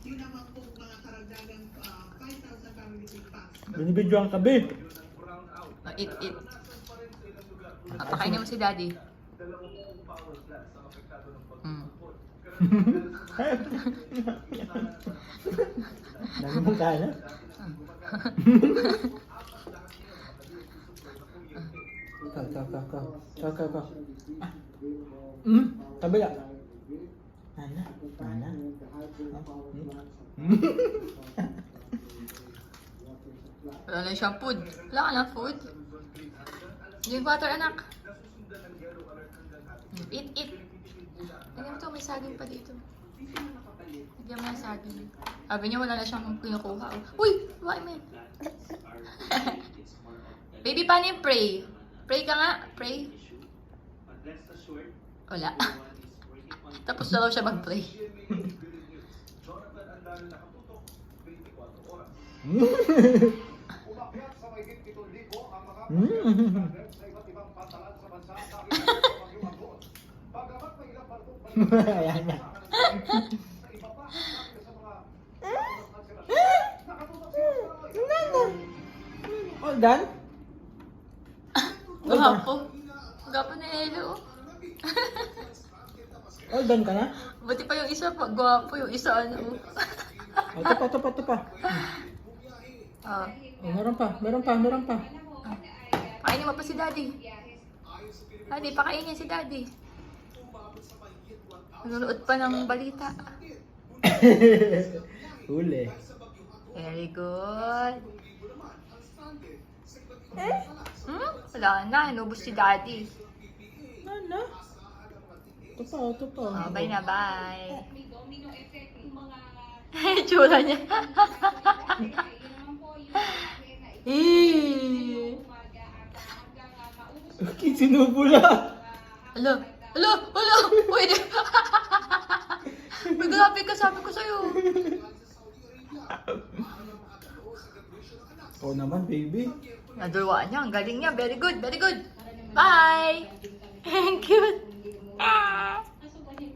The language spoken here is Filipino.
Yun naman po mga karagdagang ah, 5,000 family seat pass. Binibidyo ang kabi. Oh, eat, eat. Ah, pakainin mo si daddy. Mm. Dami mong kaya. Ikaw, ikaw, ikaw, ikaw. Ikaw, ikaw, ikaw. Ah. Mm, kabila. Wala na siyang food. Wala ka ng food. Drink water, anak. Eat, eat. Lagyan mo to, may saging pa dito. Lagyan mo yung saging. Sabi niya wala na siyang kinukuha. Uy! Mo yun? Baby, paano yung pray? Pray ka nga. Pray. Wala. Tapos na daw siya mag-pray. sila sa All done? Gwapo. Gwapo na Elo. All done ka na? Buti pa yung isa pa. Gwapo yung isa ano. Oh, ito pa, ito pa, ito pa. Ah. Oh, meron pa, meron pa, meron pa. Pakainin mo pa si daddy. Daddy, pakainin si daddy. Nanonood pa ng balita. Huli. Very good. Hmm? Wala na. Inubos si daddy. Ano? Ito pa, ito pa. Oh, bye na, bye. Tsura niya. Eh. Sinubula. Alo, alo, alo, pwede. May grabe ka, sabi ko sa'yo. Oo naman, baby. Nadulwaan niya, ang galing niya. Very good, very good. Bye! Thank you. Ah.